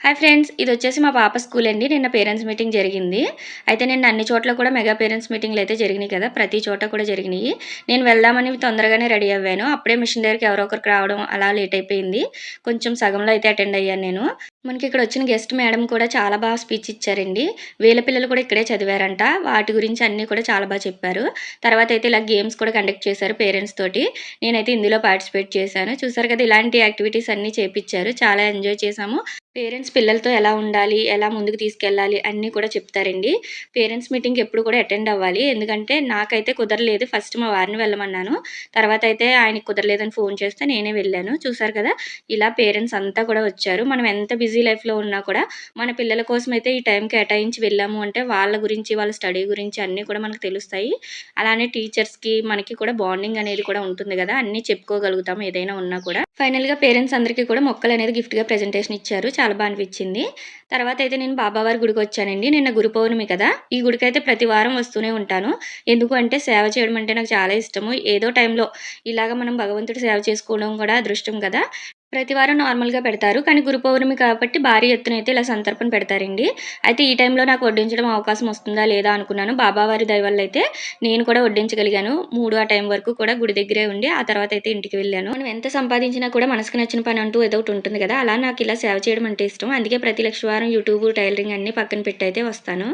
Hi friends ఇది వచ్చేసి మా పాప స్కూల్ అండి. నిన్న పేరెంట్స్ మీటింగ్ జరిగింది. అయితే నిన్న అన్ని చోట్ల కూడా మెగా పేరెంట్స్ మీటింగ్లు అయితే జరిగినాయి కదా. ప్రతి చోట కూడా జరిగినాయి. నేను వెళ్దామని తొందరగానే రెడీ అయ్యాను అప్పుడే మిషన్ దగ్గరికి ఎవరో ఒకరికి రావడం అలా లేట్ అయిపోయింది. కొంచెం సగంలో అయితే అటెండ్ అయ్యాను నేను. మనకి ఇక్కడ వచ్చిన గెస్ట్ మేడం కూడా చాలా బాగా స్పీచ్ ఇచ్చారండి. వీళ్ళ పిల్లలు కూడా ఇక్కడే చదివారంట. వాటి గురించి అన్నీ కూడా చాలా బాగా చెప్పారు. తర్వాత అయితే ఇలా గేమ్స్ కూడా కండక్ట్ చేశారు పేరెంట్స్ తోటి. నేనైతే ఇందులో పార్టిసిపేట్ చేశాను. చూసారు కదా ఇలాంటి యాక్టివిటీస్ అన్నీ చేపించారు చాలా ఎంజాయ్ చేశాము. పేరెంట్స్ పిల్లలతో ఎలా ఉండాలి ఎలా ముందుకు తీసుకెళ్ళాలి అన్నీ కూడా చెప్తారండి. పేరెంట్స్ మీటింగ్కి ఎప్పుడు కూడా అటెండ్ అవ్వాలి. ఎందుకంటే నాకైతే కుదరలేదు. ఫస్ట్ మా వారిని వెళ్ళమన్నాను. తర్వాత అయితే ఆయనకి కుదరలేదని ఫోన్ చేస్తే నేనే వెళ్ళాను. చూసారు కదా? ఇలా పేరెంట్స్ అంతా కూడా వచ్చారు. మనం ఎంత బిజీ లైఫ్లో ఉన్నా కూడా మన పిల్లల కోసం అయితే ఈ టైం కేటాయించి వెళ్ళాము అంటే వాళ్ళ గురించి వాళ్ళ స్టడీ గురించి అన్నీ కూడా మనకు తెలుస్తాయి. అలానే టీచర్స్కి మనకి కూడా బాండింగ్ అనేది కూడా ఉంటుంది కదా? అన్నీ చెప్పుకోగలుగుతాము ఏదైనా ఉన్నా కూడా. ఫైనల్గా పేరెంట్స్ అందరికీ కూడా మొక్కలు అనేది గిఫ్ట్గా ప్రజెంటేషన్ ఇచ్చారు. చాలా బాగా అనిపించింది. తర్వాత అయితే నేను బాబావారి గుడికి వచ్చానండి. నిన్న గురు పౌర్ణమి కదా. ఈ గుడికి అయితే ప్రతి వారం వస్తూనే ఉంటాను. ఎందుకు అంటే సేవ చేయడం అంటే నాకు చాలా ఇష్టము. ఏదో టైంలో ఇలాగ మనం భగవంతుడి సేవ చేసుకోవడం కూడా అదృష్టం కదా. ప్రతి వారం నార్మల్గా పెడతారు. కానీ గురు పౌర్ణమి కాబట్టి భారీ ఎత్తున అయితే ఇలా సంతర్పణ పెడతారండి. అయితే ఈ టైంలో నాకు వడ్డించడం అవకాశం వస్తుందా లేదా అనుకున్నాను. బాబావారి దయ వల్ల అయితే నేను కూడా వడ్డించగలిగాను. మూడు ఆ టైం వరకు కూడా గుడి దగ్గరే ఉండి ఆ తర్వాత అయితే ఇంటికి వెళ్ళాను. మనం ఎంత సంపాదించినా కూడా మనసుకు నచ్చిన పని అంటూ ఏదో ఒకటి ఉంటుంది కదా. అలా నాకు ఇలా సేవ చేయడం అంటే ఇష్టం. అందుకే ప్రతి లక్ష వారం యూట్యూబ్ టైలరింగ్ అన్ని పక్కన పెట్టి అయితే వస్తాను.